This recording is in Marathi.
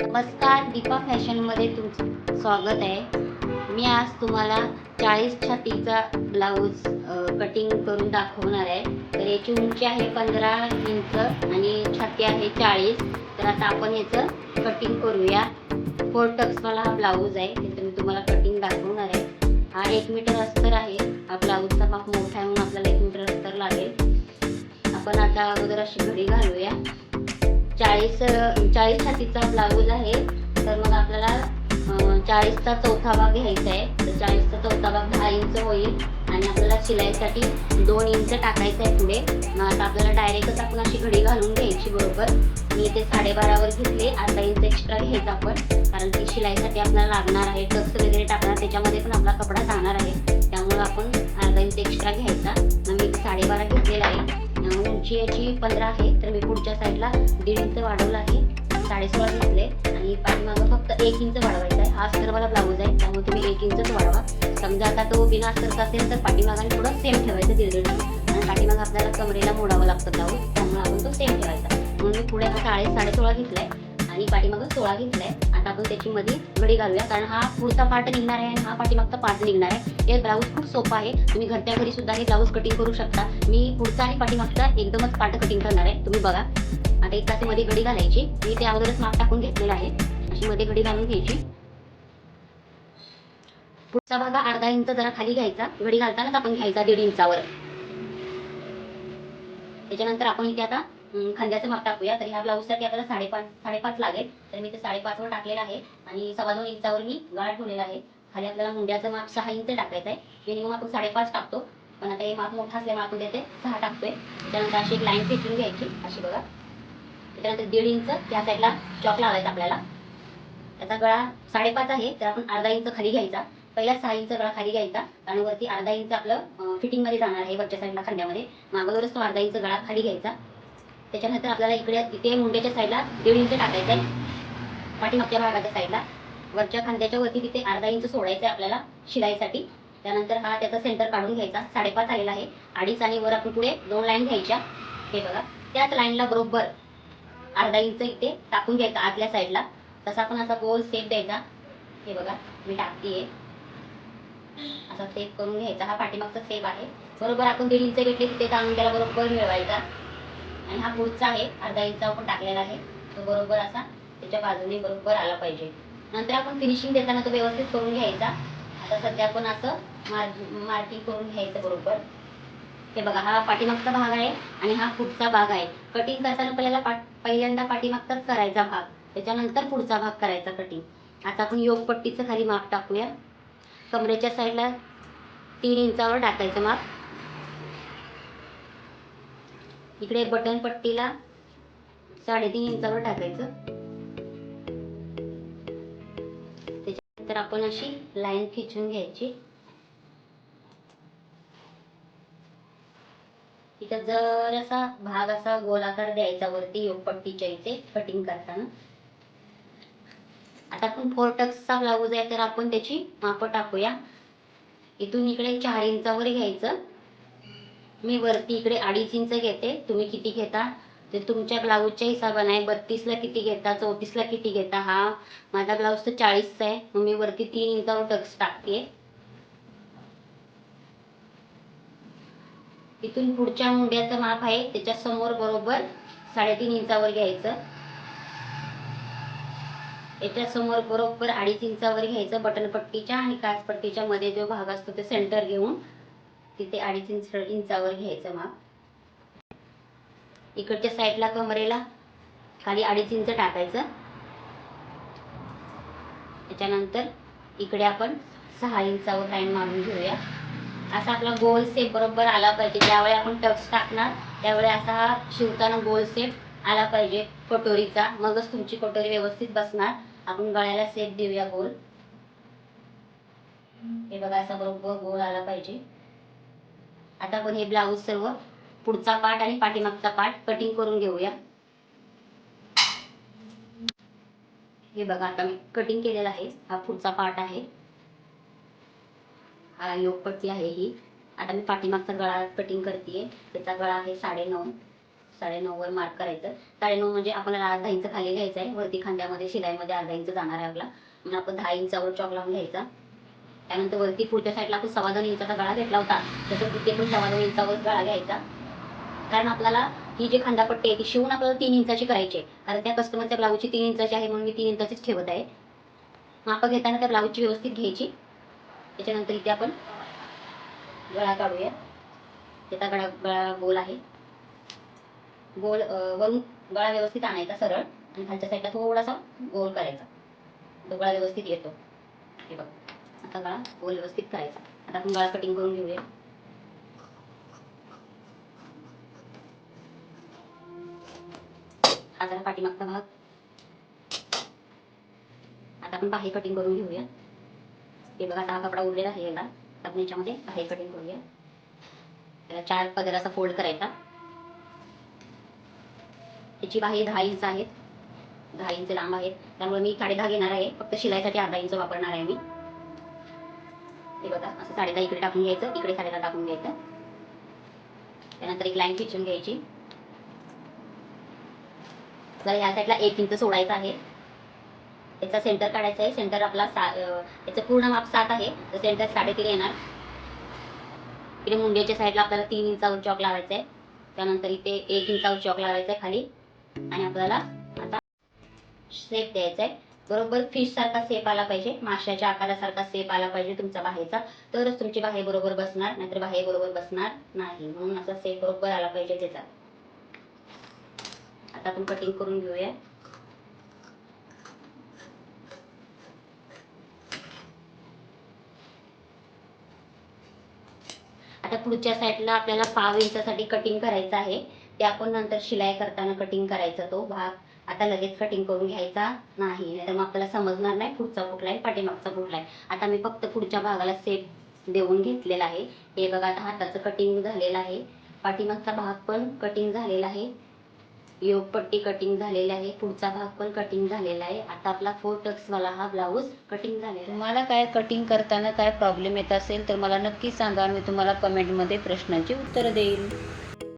नमस्कार दीपा फॅशनमध्ये तुमचं स्वागत आहे. मी आज तुम्हाला चाळीस छातीचा ब्लाऊज कटिंग करून दाखवणार आहे. तर याची उंची आहे पंधरा इंच आणि छाती आहे चाळीस. तर आता आपण याचं कटिंग करूया. फोर टक्सवाला हा ब्लाऊज आहे तिथं मी तुम्हाला कटिंग दाखवणार आहे. हा एक मीटर अस्तर आहे. हा ब्लाऊजचा माप मोठा आहे म्हणून आपल्याला एक मीटर अस्तर लागेल. आपण आता अगोदर अशी घडी घालूया. चाळीस चाळीस हातीचा ब्लाऊज आहे. तर मग आपल्याला चाळीसचा चौथा भाग घ्यायचा आहे. तर चाळीसचा चौथा भाग दहा इंच होईल. आणि आपल्याला शिलाईसाठी दोन इंच टाकायचं आहे पुढे. मग आता आपल्याला डायरेक्टच आपण अशी घडी घालून घ्यायची बरोबर. मी इथे साडेबारावर घेतले. अर्धा इंच एक्स्ट्रा घ्यायचा आपण. कारण ती शिलाईसाठी आपल्याला लागणार आहे. टक्स वगैरे टाकणार. त्याच्यामध्ये पण आपला कपडा जाणार आहे. त्यामुळं आपण अर्धा इंच एक्स्ट्रा घ्यायचा. मग मी साडेबारा घेतलेला आहे. उंची याची पंधरा आहे तर मी पुढच्या साईडला दीड इंच वाढवलं आहे. साडेसोळा घेतले आणि पाठीमागं फक्त एक इंच वाढवायचा आहे. हा मला ब्लाऊज आहे त्यामुळे तुम्ही एक इंचच वाढवा. समजा आता तो बिना अस्तरचा असेल तर पाठीमागाने थोडं सेम ठेवायचं दीड दीड आणि पाठीमाग आपल्याला कमरेला मोडावं लागतं ब्लाऊज त्यामुळे आपण तो सेम ठेवायचा. म्हणून मी पुढे हा साडे साडेसोळा आहे आणि पाठीमागं सोळा घेतलाय. आता आपण त्याची मध्ये घडी घालूया कारण हा पुढचा पार्ट निघणार आहे आणि हा पाठीमागचा पार्ट निघणार आहे. हे ब्लाऊज खूप सोपा आहे. तुम्ही घरच्या घरी सुद्धा हे ब्लाऊज कटिंग करू शकता. मी पुढचा आणि पाठीमागचा एकदमच पार्ट कटिंग करणार आहे. तुम्ही बघा. आता एक तासी मध्ये घडी घालायची. मी ते अगोदरच माप टाकून घेतलेला आहे. अशी मध्ये घडी घालून घ्यायची. पुढचा भाग अर्धा इंच जरा खाली घ्यायचा. घडी घालतानाच आपण घ्यायचा दीड इंचावर. त्याच्यानंतर आपण इथे आता खांद्याचं माप टाकूया. तर ह्या ब्लाऊजसाठी आपल्याला साडेपाच साडेपाच लागेल. तर मी ते साडेपाचवर टाकलेलं आहे. आणि सव्वा दोन इंचावर मी गाळ ठेवलेला आहे. खाली आपल्याला मुंड्याचं माप सहा इंच टाकायचं आहे मिनिमम आपण साडेपाच टाकतो. पण आता हे माप मोठा असल्यामुळे आपण त्याचे सहा टाकतोय. त्यानंतर अशी एक लाईन फेटून घ्यायची. अशी बघा. त्याच्यानंतर दीड इंच त्या साईडला चॉक लावायचा आपल्याला. त्याचा गळा साडेपाच आहे तर आपण अर्धा इंच खाली घ्यायचा. पहिला सहा इंच गळा खाली घ्यायचा. आणि वरती अर्धा इंच आपलं फिटिंगमध्ये जाणार आहे वरच्या साईडला खांद्यामध्ये. मागोदरच तो अर्धा इंच गळा खाली घ्यायचा. त्याच्यानंतर आपल्याला इकडे इथे मुंड्याच्या साईडला दीड इंच टाकायचं आहे पाठीमागच्या भागाच्या साईडला. वरच्या खांद्याच्या वरती तिथे अर्धा इंच सोडायचं आहे आपल्याला शिलाईसाठी. त्यानंतर हा त्याचा सेंटर काढून घ्यायचा. साडेपाच आलेला आहे. अडीच आणि वर आपण पुढे दोन लाईन घ्यायच्या. हे बघा. त्याच लाईनला बरोबर अर्धा इंच इथे टाकून घ्यायचा आतल्या साईडला. तसा आपण असा गोल सेप द्यायचा. हे बघा. मी टाकतीये. असा सेप करून घ्यायचा. हा पाठीमागचा सेप आहे. बरोबर आपण दीड इंच घेतले तिथे टाळून त्याला बरोबर मिळवायचा. आणि हा पुढचा आहे. अर्धा इंच आपण टाकलेला आहे. तो बरोबर असा त्याच्या बाजूने बरोबर आला पाहिजे. नंतर आपण फिनिशिंग देताना तो व्यवस्थित करून घ्यायचा. आता सध्या आपण असं मार्क मार्किंग करून घ्यायचं बरोबर. हे बघा हा पाठीमागचा भाग आहे आणि हा पुढचा भाग आहे. कटिंग करताना पहिल्याला पाठ पहिल्यांदा पाठीमागचाच करायचा भाग. त्याच्यानंतर पुढचा भाग करायचा कटिंग आता आपण योग पट्टीचं खाली माप टाकूया. कमरेच्या साईडला तीन इंचावर टाकायचं माप इकडे बटन पट्टीला साडेतीन इंचावर टाकायचं. त्याच्यानंतर आपण अशी लाईन खिचून घ्यायची. इथं जरासा भाग असा गोलाकार द्यायचा वरती योगपट्टीच्या इथे कटिंग करताना. आता आपण फोर टक्सचा ब्लाऊज आहे तर आपण त्याची माप टाकूया. इथून इकडे चार इंचावर घ्यायचं. मी वरती इकडे अडीच इंच घेते. तुम्ही किती घेता? ते तुमच्या ब्लाऊजच्या हिशोबाने आहे. बत्तीसला किती घेता? चौतीसला किती घेता? हा. माझा ब्लाऊज तर चाळीसचा आहे. मग मी वरती तीन इंचावर टक्स टाकते. इथून पुढच्या मुंड्याचं माप आहे. त्याच्यासमोर बरोबर साडेतीन इंचावर घ्यायचं. याच्या समोर बरोबर अडीच इंचावर घ्यायचं. बटनपट्टीच्या आणि काचपट्टीच्या मध्ये जो भाग असतो ते सेंटर घेऊन तिथे अडीच इंच इंचावर घ्यायचं माप इकडच्या साईडला कमरेला खाली अडीच इंच टाकायचं. त्याच्यानंतर इकडे आपण सहा इंचावर लाईन मारून घेऊया. असा आपला गोल सेप बरोबर आला पाहिजे. ज्यावेळी आपण टक्स टाकणार त्यावेळी असा हा शिवताना गोल सेप आला पाहिजे. कटोरीचा. मगच तुमची कटोरी व्यवस्थित बसणार. आपण गळ्याला सेप देऊया गोल हे बघा असा बरोबर गोल आला पाहिजे. आता आपण हे ब्लाऊज सर्व पुढचा पार्ट आणि पाठीमागचा पार्ट कटिंग करून घेऊया. हे बघा आता मी कटिंग केलेला आहे. हा पुढचा पार्ट आहे. हा योगपट्टी आहे ही. आता मी पाठीमागचा गळा कटिंग करते त्याचा गळा आहे साडे नऊ साडेनऊवर मार्क करायचं. साडेनऊ म्हणजे आपल्याला अर्धा इंच खाली घ्यायचं आहे. वरती खांद्यामध्ये शिलाईमध्ये अर्धा इंच जाणार आहे आपला. म्हणून आपण दहा इंचावर चॉक लावून घ्यायचा. त्यानंतर वरती पुढच्या साईडला आपण सव्वा इंचाचा गळा घेतला होता. तसं तिथे पण सव्वा इंचावर गळा घ्यायचा. कारण आपल्याला ही जी खांदापट्टी आहे ती शिवून आपल्याला तीन इंचाची करायची आहे. कारण त्या कस्टमरच्या ब्लाऊजची तीन इंचाची आहे म्हणून मी तीन इंचाचीच ठेवत आहे. माप घेताना त्या ब्लाऊजची व्यवस्थित घ्यायची. त्याच्यानंतर इथे आपण गळा काढूया. त्याचा गळा गळा गोल आहे. गोल वरून गळा व्यवस्थित आणायचा सरळ. आणि खालच्या साईडला थोडासा गोल करायचा. तो गळा व्यवस्थित येतो. हे बघ. असा गळा गोल व्यवस्थित करायचा. आता आपण गळा कटिंग करून घेऊया. हा जरा पाठीमागचा भाग. आता आपण बाहेर कटिंग करून घेऊया. हे बघा आता हा कपडा उरलेला आहे याला. आपण याच्यामध्ये बाहेर कटिंग करूया. त्याला चार पदर असा फोल्ड करायचा. त्याची बाहेर दहा इंच आहेत. दहा इंच लांब आहेत. त्यामुळे मी साडे दहा घेणार आहे. फक्त शिलाईसाठी अर्धा इंच वापरणार आहे मी. हे बघा असं साडेला इकडे टाकून घ्यायचं इकडे साडे दहा टाकून घ्यायचं. त्यानंतर एक लाईन खिचून घ्यायची. तर ह्या साईडला एक इंच सोडायचं आहे. त्याचा सेंटर काढायचा आहे. सेंटर आपला त्याचं पूर्ण माप सात आहे. तर सेंटर साडेतीन येणार. इकडे मुंड्याच्या साईडला आपल्याला तीन इंचावर चॉक लावायचा आहे. त्यानंतर इथे एक इंचावर चॉक लावायचा आहे खाली. आणि आपल्याला आता शेप द्यायचा आहे. बरोबर फिश सारखा सेप आला पाहिजे. माशाच्या आकारासारखा सेप आला पाहिजे तुमचा बाहेरचा. तरच तुमची बाहे बरोबर बसणार नाहीतर बाहे बरोबर बसणार नाही. म्हणून असा सेप बरोबर आला पाहिजे त्याचा. आता आपण कटिंग करून घेऊया. आता पुढच्या साईडला आपल्याला पाव इंचासाठी कटिंग करायचं आहे. ते आपण नंतर शिलाई करताना कटिंग करायचा तो भाग. आता लगेच कटिंग करून घ्यायचा नाही. तर मग आपल्याला समजणार नाही पुढचा कुठला आहे पाठीमागचा कुठला आहे. आता मी फक्त पुढच्या भागाला सेप देऊन घेतलेला आहे. हे बघा आता हाताचं कटिंग झालेलं आहे. पाठीमागचा भाग पण कटिंग झालेला आहे. योगपट्टी कटिंग झालेली आहे. पुढचा भाग पण कटिंग झालेला आहे. आता आपला फोर टक्सवाला हा ब्लाऊज कटिंग झालेला आहे. तुम्हाला काय कटिंग करताना काय प्रॉब्लेम येत असेल तर मला नक्की सांगा मी तुम्हाला कमेंटमध्ये प्रश्नांची उत्तरं देईल